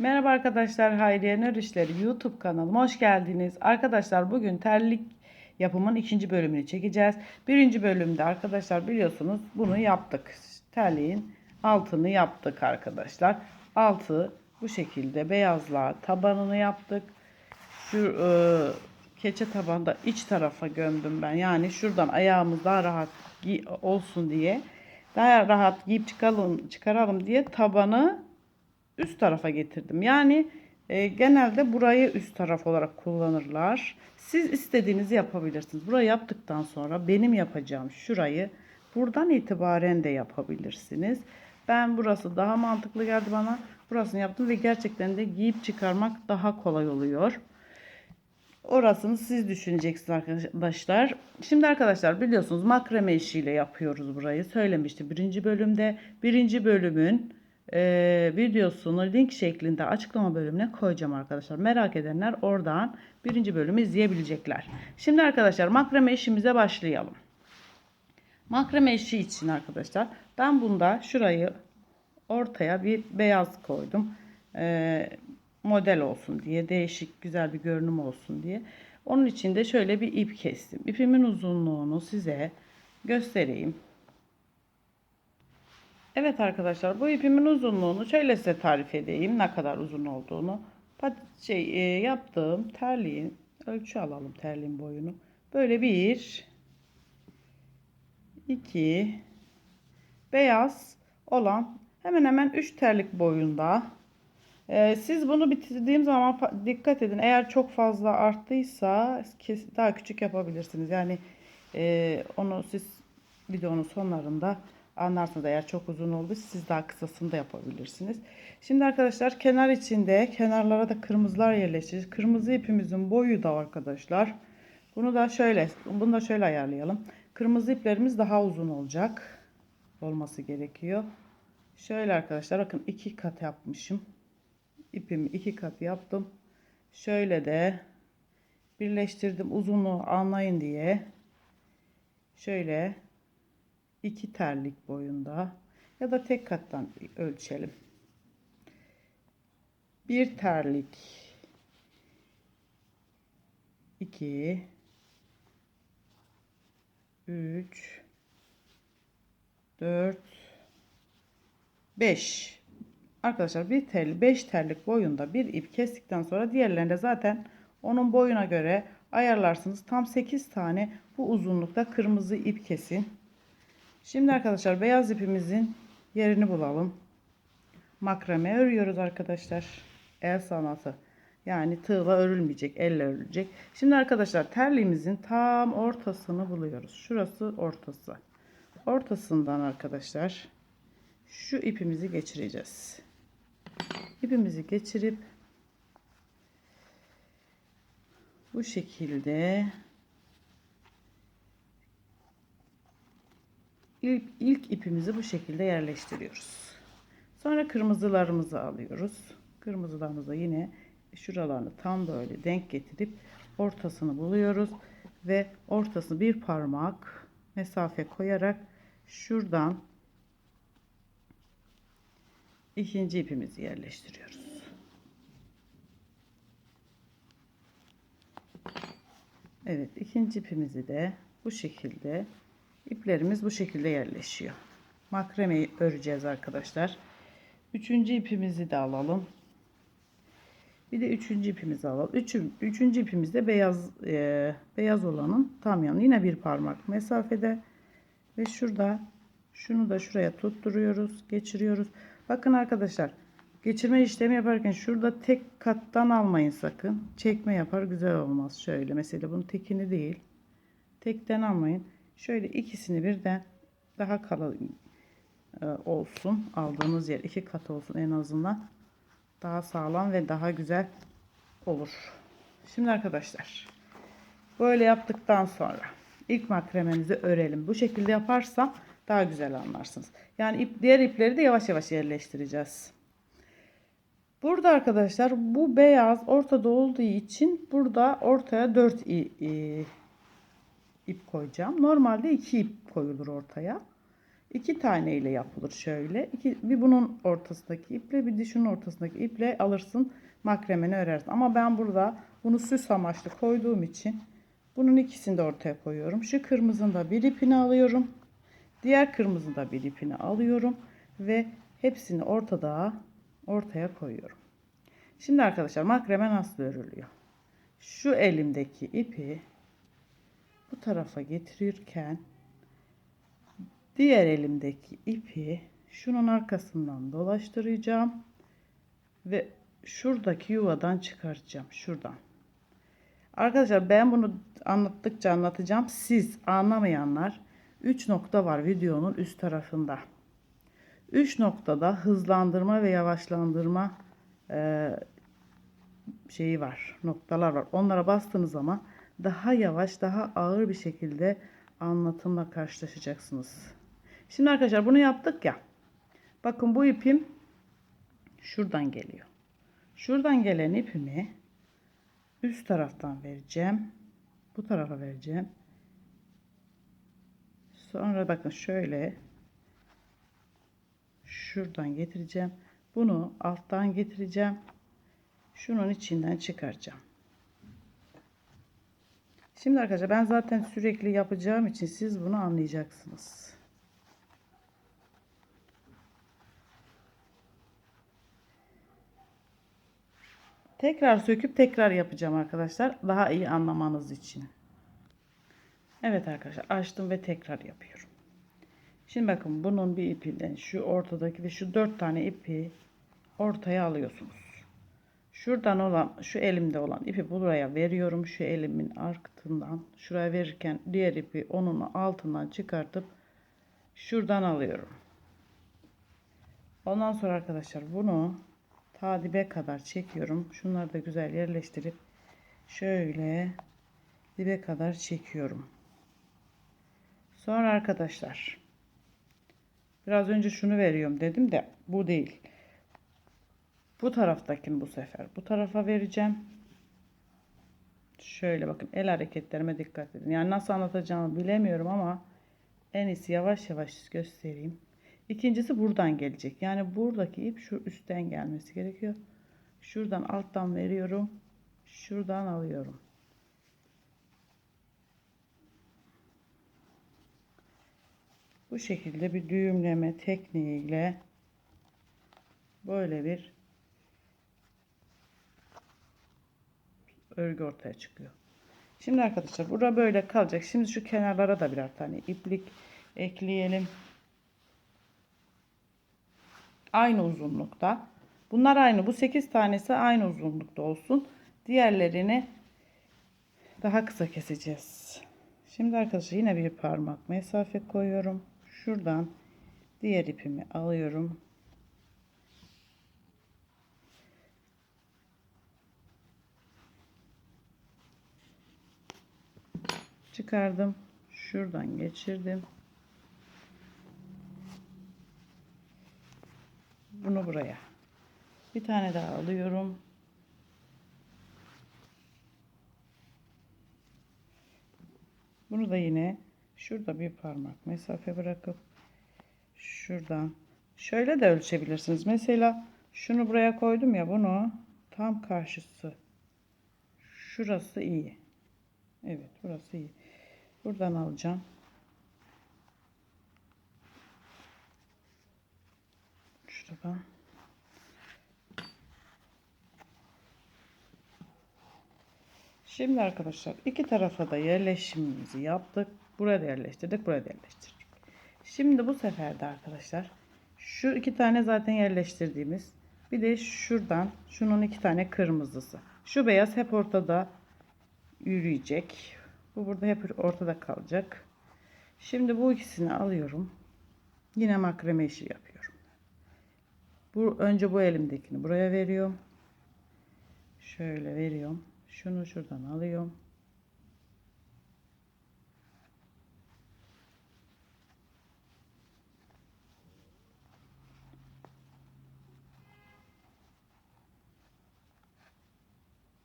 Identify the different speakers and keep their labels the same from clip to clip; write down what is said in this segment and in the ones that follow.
Speaker 1: Merhaba arkadaşlar Hayriye Nör İşleri YouTube kanalıma hoş geldiniz. Arkadaşlar bugün terlik yapımın ikinci bölümünü çekeceğiz. Birinci bölümde arkadaşlar biliyorsunuz bunu yaptık. Terliğin altını yaptık arkadaşlar. Altı bu şekilde beyazla tabanını yaptık. Şu e, keçe tabanda iç tarafa gömdüm ben. Yani şuradan ayağımız daha rahat olsun diye. Daha rahat giyip çıkalım, çıkaralım diye tabanı üst tarafa getirdim. Yani e, genelde burayı üst taraf olarak kullanırlar. Siz istediğinizi yapabilirsiniz. Burayı yaptıktan sonra benim yapacağım şurayı buradan itibaren de yapabilirsiniz. Ben burası daha mantıklı geldi bana. Burasını yaptım ve gerçekten de giyip çıkarmak daha kolay oluyor. Orasını siz düşüneceksiniz arkadaşlar. Şimdi arkadaşlar biliyorsunuz makreme işiyle yapıyoruz burayı. Söylemiştim birinci bölümde. Birinci bölümün e, videosunu link şeklinde açıklama bölümüne koyacağım arkadaşlar. Merak edenler oradan birinci bölümü izleyebilecekler. Şimdi arkadaşlar makreme işimize başlayalım. Makreme işi için arkadaşlar ben bunda şurayı ortaya bir beyaz koydum. Ee, model olsun diye değişik güzel bir görünüm olsun diye. Onun için de şöyle bir ip kestim. İpimin uzunluğunu size göstereyim. Evet arkadaşlar bu ipimin uzunluğunu şöyle size tarif edeyim ne kadar uzun olduğunu. Şey e, yaptığım terliğin ölçü alalım terliğin boyunu. Böyle bir iki beyaz olan hemen hemen 3 terlik boyunda. Ee, siz bunu bitirdiğim zaman dikkat edin. Eğer çok fazla arttıysa daha küçük yapabilirsiniz. Yani e, onu siz videonun sonlarında anlarsınız. Eğer çok uzun oldu siz daha kısasını da yapabilirsiniz. Şimdi arkadaşlar kenar içinde kenarlara da kırmızılar yerleştireceğiz. Kırmızı ipimizin boyu da arkadaşlar. Bunu da şöyle bunu da şöyle ayarlayalım. Kırmızı iplerimiz daha uzun olacak. Olması gerekiyor. Şöyle arkadaşlar bakın iki kat yapmışım. İpimi iki kat yaptım. Şöyle de birleştirdim uzunluğu anlayın diye. Şöyle iki terlik boyunda ya da tek kattan ölçelim. Bir terlik 2 3 4 5 Arkadaşlar bir tel 5 terlik boyunda bir ip kestikten sonra diğerlerinde zaten onun boyuna göre ayarlarsınız. Tam 8 tane bu uzunlukta kırmızı ip kesin. Şimdi arkadaşlar beyaz ipimizin yerini bulalım. Makrame örüyoruz arkadaşlar. El sanatı. Yani tığla örülmeyecek, elle örülecek. Şimdi arkadaşlar terliğimizin tam ortasını buluyoruz. Şurası ortası. Ortasından arkadaşlar şu ipimizi geçireceğiz. İpimizi geçirip bu şekilde ilk, ilk ipimizi bu şekilde yerleştiriyoruz. Sonra kırmızılarımızı alıyoruz. Kırmızılarımızı yine şuralarını tam böyle denk getirip ortasını buluyoruz ve ortasını bir parmak mesafe koyarak şuradan ikinci ipimizi yerleştiriyoruz. Evet ikinci ipimizi de bu şekilde iplerimiz bu şekilde yerleşiyor. Makremeyi öreceğiz arkadaşlar. Üçüncü ipimizi de alalım. Bir de üçüncü ipimizi alalım. Üçü, üçüncü ipimiz de beyaz e, beyaz olanın tam yanı. Yine bir parmak mesafede ve şurada şunu da şuraya tutturuyoruz, geçiriyoruz. Bakın arkadaşlar, geçirme işlemi yaparken şurada tek kattan almayın sakın. Çekme yapar güzel olmaz. Şöyle mesela bunun tekini değil. Tekten almayın. Şöyle ikisini birden daha kalın e, olsun. Aldığınız yer iki kat olsun en azından. Daha sağlam ve daha güzel olur. Şimdi arkadaşlar böyle yaptıktan sonra ilk makrememizi örelim. Bu şekilde yaparsam daha güzel anlarsınız. Yani ip, diğer ipleri de yavaş yavaş yerleştireceğiz. Burada arkadaşlar bu beyaz ortada olduğu için burada ortaya 4 ip koyacağım. Normalde 2 ip koyulur ortaya. İki tane ile yapılır şöyle. İki, bir bunun ortasındaki iple bir de şunun ortasındaki iple alırsın makremeni örersin. Ama ben burada bunu süs amaçlı koyduğum için bunun ikisini de ortaya koyuyorum. Şu kırmızının da bir ipini alıyorum. Diğer kırmızının da bir ipini alıyorum ve hepsini ortada ortaya koyuyorum. Şimdi arkadaşlar makreme nasıl örülüyor? Şu elimdeki ipi bu tarafa getirirken diğer elimdeki ipi şunun arkasından dolaştıracağım ve şuradaki yuvadan çıkartacağım şuradan. Arkadaşlar ben bunu anlattıkça anlatacağım. Siz anlamayanlar 3 nokta var videonun üst tarafında. 3 noktada hızlandırma ve yavaşlandırma e, şeyi var. Noktalar var. Onlara bastığınız zaman daha yavaş, daha ağır bir şekilde anlatımla karşılaşacaksınız. Şimdi arkadaşlar bunu yaptık ya. Bakın bu ipim şuradan geliyor. Şuradan gelen ipimi üst taraftan vereceğim. Bu tarafa vereceğim. Sonra bakın şöyle şuradan getireceğim. Bunu alttan getireceğim. Şunun içinden çıkaracağım. Şimdi arkadaşlar ben zaten sürekli yapacağım için siz bunu anlayacaksınız. Tekrar söküp tekrar yapacağım arkadaşlar. Daha iyi anlamanız için. Evet arkadaşlar açtım ve tekrar yapıyorum. Şimdi bakın bunun bir ipinden şu ortadaki de şu dört tane ipi ortaya alıyorsunuz. Şuradan olan şu elimde olan ipi buraya veriyorum. Şu elimin altından şuraya verirken diğer ipi onun altından çıkartıp şuradan alıyorum. Ondan sonra arkadaşlar bunu ta dibe kadar çekiyorum. Şunları da güzel yerleştirip şöyle dibe kadar çekiyorum. Sonra arkadaşlar biraz önce şunu veriyorum dedim de bu değil. Bu taraftakini bu sefer bu tarafa vereceğim. Şöyle bakın el hareketlerime dikkat edin. Yani nasıl anlatacağımı bilemiyorum ama en iyisi yavaş yavaş göstereyim. İkincisi buradan gelecek. Yani buradaki ip şu üstten gelmesi gerekiyor. Şuradan alttan veriyorum. Şuradan alıyorum. Bu şekilde bir düğümleme tekniğiyle böyle bir örgü ortaya çıkıyor. Şimdi arkadaşlar burada böyle kalacak. Şimdi şu kenarlara da birer tane iplik ekleyelim. Aynı uzunlukta. Bunlar aynı. Bu 8 tanesi aynı uzunlukta olsun. Diğerlerini daha kısa keseceğiz. Şimdi arkadaşlar yine bir parmak mesafe koyuyorum. Şuradan diğer ipimi alıyorum. Çıkardım. Şuradan geçirdim. Bunu buraya. Bir tane daha alıyorum. Bunu da yine şurada bir parmak mesafe bırakıp şuradan şöyle de ölçebilirsiniz. Mesela şunu buraya koydum ya bunu tam karşısı. Şurası iyi. Evet burası iyi. Buradan alacağım. Şuradan. Şimdi arkadaşlar iki tarafa da yerleşimimizi yaptık. Buraya yerleştirdik, buraya yerleştirdik. Şimdi bu sefer de arkadaşlar şu iki tane zaten yerleştirdiğimiz bir de şuradan şunun iki tane kırmızısı. Şu beyaz hep ortada yürüyecek. Bu burada hep ortada kalacak. Şimdi bu ikisini alıyorum. Yine makreme işi yapıyorum. Bu önce bu elimdekini buraya veriyorum. Şöyle veriyorum. Şunu şuradan alıyorum.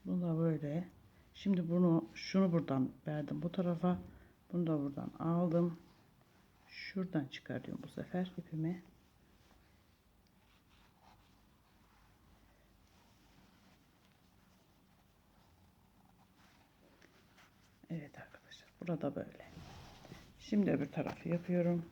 Speaker 1: Bu da böyle. Şimdi bunu şunu buradan verdim bu tarafa. Bunu da buradan aldım. Şuradan çıkarıyorum bu sefer ipimi. Evet arkadaşlar burada böyle. Şimdi öbür tarafı yapıyorum.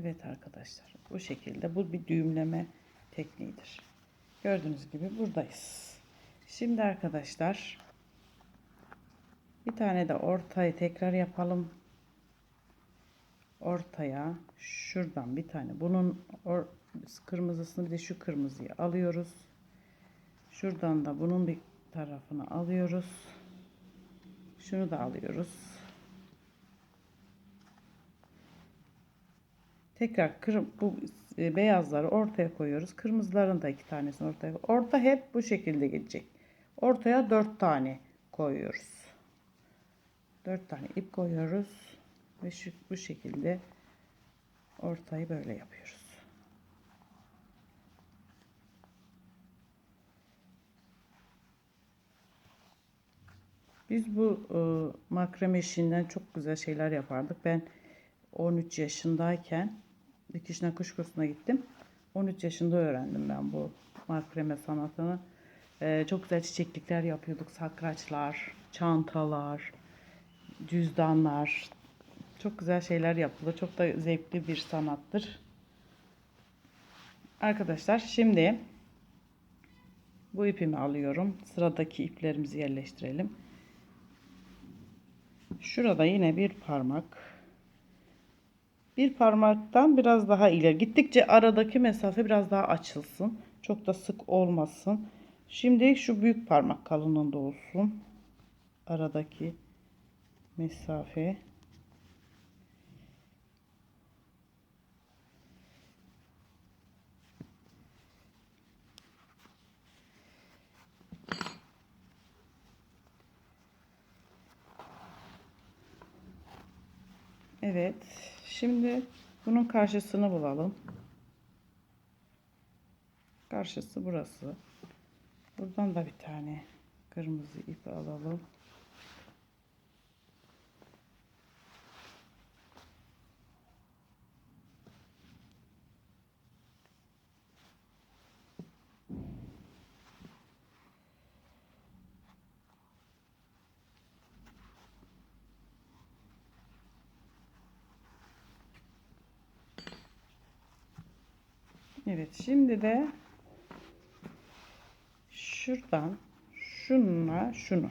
Speaker 1: Evet arkadaşlar bu şekilde bu bir düğümleme tekniğidir. Gördüğünüz gibi buradayız. Şimdi arkadaşlar bir tane de ortayı tekrar yapalım. Ortaya şuradan bir tane bunun kırmızısını bir de şu kırmızıyı alıyoruz. Şuradan da bunun bir tarafını alıyoruz. Şunu da alıyoruz. Tekrar kırm bu e, beyazları ortaya koyuyoruz. Kırmızıların da iki tanesini ortaya Orta hep bu şekilde gelecek. Ortaya dört tane koyuyoruz. Dört tane ip koyuyoruz. Ve şu, bu şekilde ortayı böyle yapıyoruz. Biz bu e, makrame işinden çok güzel şeyler yapardık. Ben 13 yaşındayken dikiş nakış kursuna gittim. 13 yaşında öğrendim ben bu makrame sanatını. Ee, çok güzel çiçeklikler yapıyorduk. Sakraçlar, çantalar, cüzdanlar. Çok güzel şeyler yapılır. Çok da zevkli bir sanattır. Arkadaşlar şimdi bu ipimi alıyorum. Sıradaki iplerimizi yerleştirelim. Şurada yine bir parmak bir parmaktan biraz daha ileri. Gittikçe aradaki mesafe biraz daha açılsın. Çok da sık olmasın. Şimdi şu büyük parmak kalınlığında olsun. Aradaki mesafe. Evet. Şimdi bunun karşısını bulalım. Karşısı burası. Buradan da bir tane kırmızı ip alalım. Evet şimdi de şuradan şununla şunu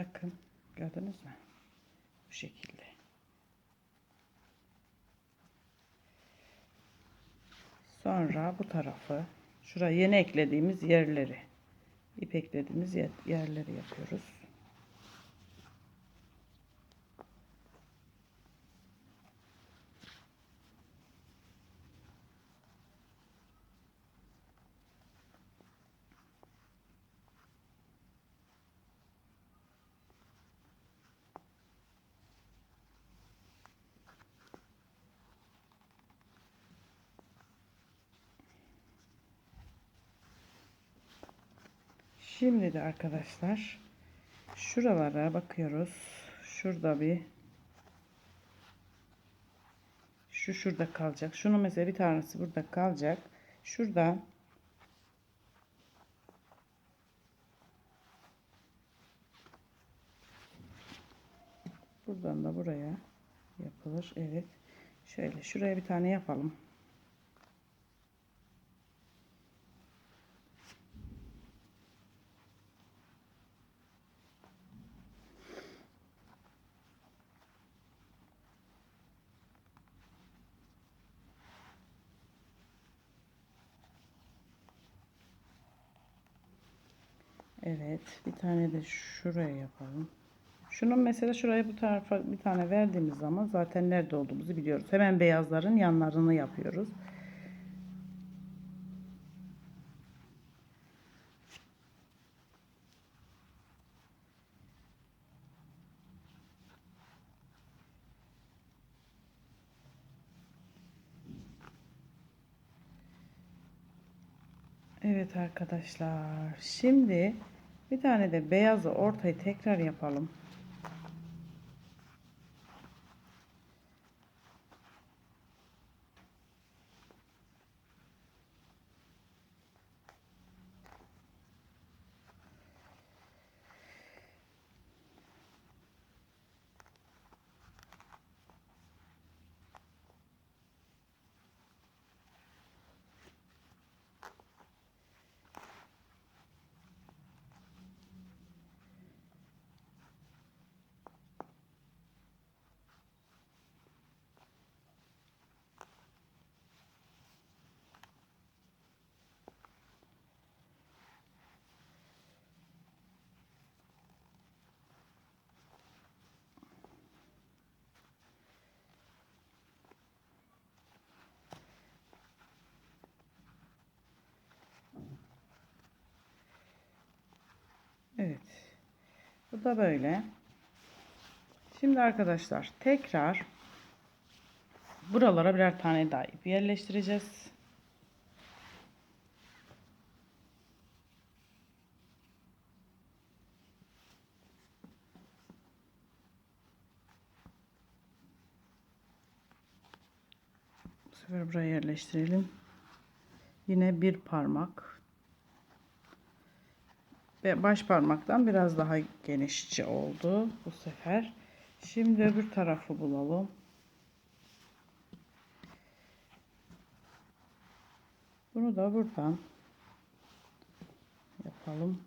Speaker 1: Bakın gördünüz mü? Bu şekilde. Sonra bu tarafı şuraya yeni eklediğimiz yerleri ip eklediğimiz yer, yerleri yapıyoruz. Şimdi de arkadaşlar şuralara bakıyoruz. Şurada bir şu şurada kalacak. Şunu mesela bir tanesi burada kalacak. Şurada buradan da buraya yapılır. Evet. Şöyle şuraya bir tane yapalım. Evet. Bir tane de şuraya yapalım. Şunun mesela şuraya bu tarafa bir tane verdiğimiz zaman zaten nerede olduğumuzu biliyoruz. Hemen beyazların yanlarını yapıyoruz. Evet arkadaşlar. Şimdi bir tane de beyazı ortayı tekrar yapalım. Evet. Bu da böyle. Şimdi arkadaşlar tekrar buralara birer tane daha ip yerleştireceğiz. Bu sefer buraya yerleştirelim. Yine bir parmak ve baş parmaktan biraz daha genişçe oldu bu sefer. Şimdi öbür tarafı bulalım. Bunu da buradan yapalım.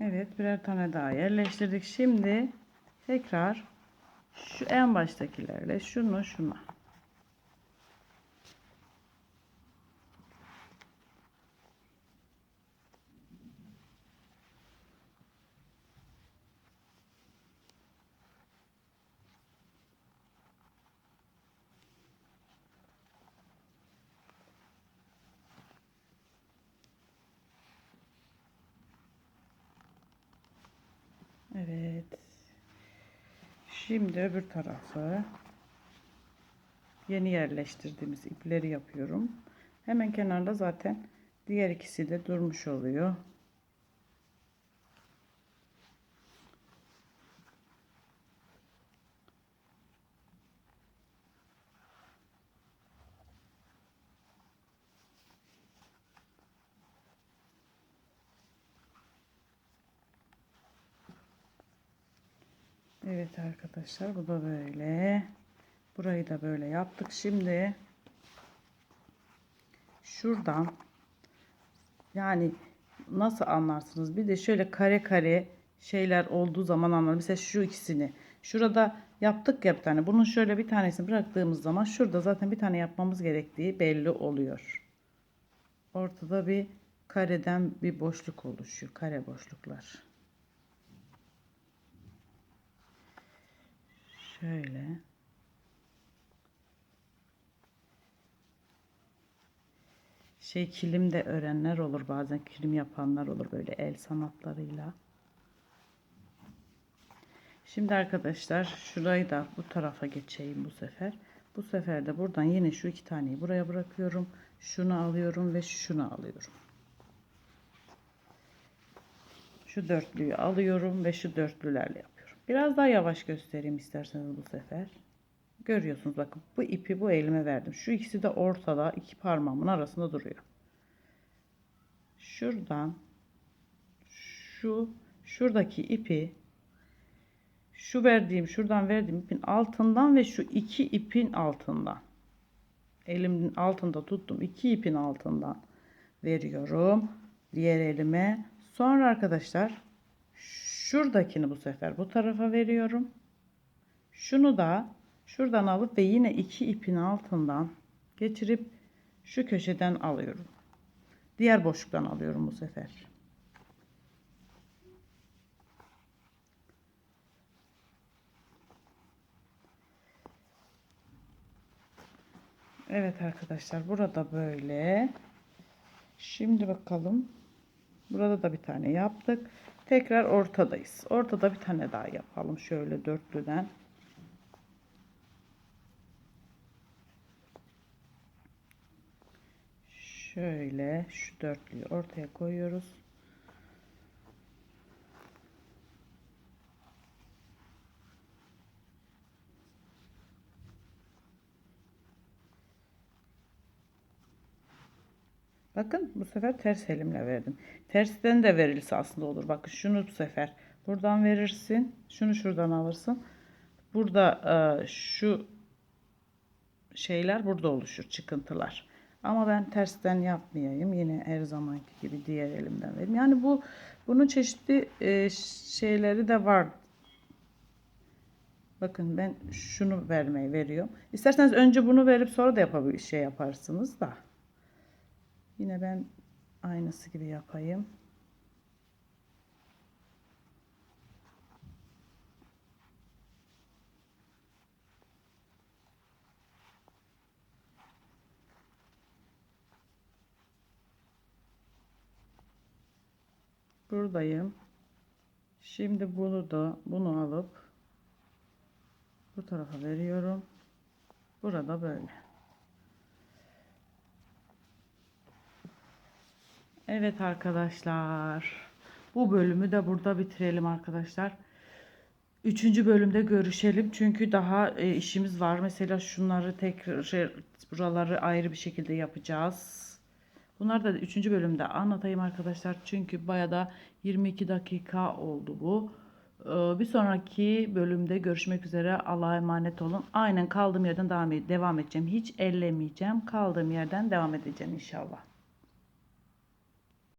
Speaker 1: Evet birer tane daha yerleştirdik. Şimdi tekrar şu en baştakilerle şunu şuna. Evet. Şimdi öbür tarafı yeni yerleştirdiğimiz ipleri yapıyorum. Hemen kenarda zaten diğer ikisi de durmuş oluyor. Evet arkadaşlar bu da böyle. Burayı da böyle yaptık. Şimdi şuradan yani nasıl anlarsınız? Bir de şöyle kare kare şeyler olduğu zaman anlarım. Mesela şu ikisini. Şurada yaptık ya bir tane. Bunun şöyle bir tanesini bıraktığımız zaman şurada zaten bir tane yapmamız gerektiği belli oluyor. Ortada bir kareden bir boşluk oluşuyor. Kare boşluklar. Şöyle. Şey kilim de örenler olur bazen kilim yapanlar olur böyle el sanatlarıyla. Şimdi arkadaşlar şurayı da bu tarafa geçeyim bu sefer. Bu sefer de buradan yine şu iki taneyi buraya bırakıyorum. Şunu alıyorum ve şunu alıyorum. Şu dörtlüyü alıyorum ve şu dörtlülerle yapıyorum. Biraz daha yavaş göstereyim isterseniz bu sefer. Görüyorsunuz bakın bu ipi bu elime verdim. Şu ikisi de ortada iki parmağımın arasında duruyor. Şuradan şu şuradaki ipi şu verdiğim şuradan verdiğim ipin altından ve şu iki ipin altından elimin altında tuttum. iki ipin altından veriyorum. Diğer elime. Sonra arkadaşlar şuradakini bu sefer bu tarafa veriyorum. Şunu da şuradan alıp ve yine iki ipin altından geçirip şu köşeden alıyorum. Diğer boşluktan alıyorum bu sefer. Evet arkadaşlar burada böyle. Şimdi bakalım. Burada da bir tane yaptık. Tekrar ortadayız. Ortada bir tane daha yapalım. Şöyle dörtlüden. Şöyle şu dörtlüyü ortaya koyuyoruz. Bakın bu sefer ters elimle verdim. Tersten de verilse aslında olur. Bakın şunu bu sefer buradan verirsin. Şunu şuradan alırsın. Burada e, şu şeyler burada oluşur. Çıkıntılar. Ama ben tersten yapmayayım. Yine her zamanki gibi diğer elimden vereyim. Yani bu bunun çeşitli e, şeyleri de var. Bakın ben şunu vermeyi veriyorum. İsterseniz önce bunu verip sonra da yapabilir şey yaparsınız da. Yine ben aynısı gibi yapayım. Buradayım. Şimdi bunu da bunu alıp bu tarafa veriyorum. Burada böyle. Evet arkadaşlar. Bu bölümü de burada bitirelim arkadaşlar. Üçüncü bölümde görüşelim. Çünkü daha e, işimiz var. Mesela şunları tekrar şey, buraları ayrı bir şekilde yapacağız. Bunları da üçüncü bölümde anlatayım arkadaşlar. Çünkü baya da 22 dakika oldu bu. Ee, Bir sonraki bölümde görüşmek üzere. Allah'a emanet olun. Aynen kaldığım yerden devam, edeceğim. Hiç ellemeyeceğim. Kaldığım yerden devam edeceğim inşallah.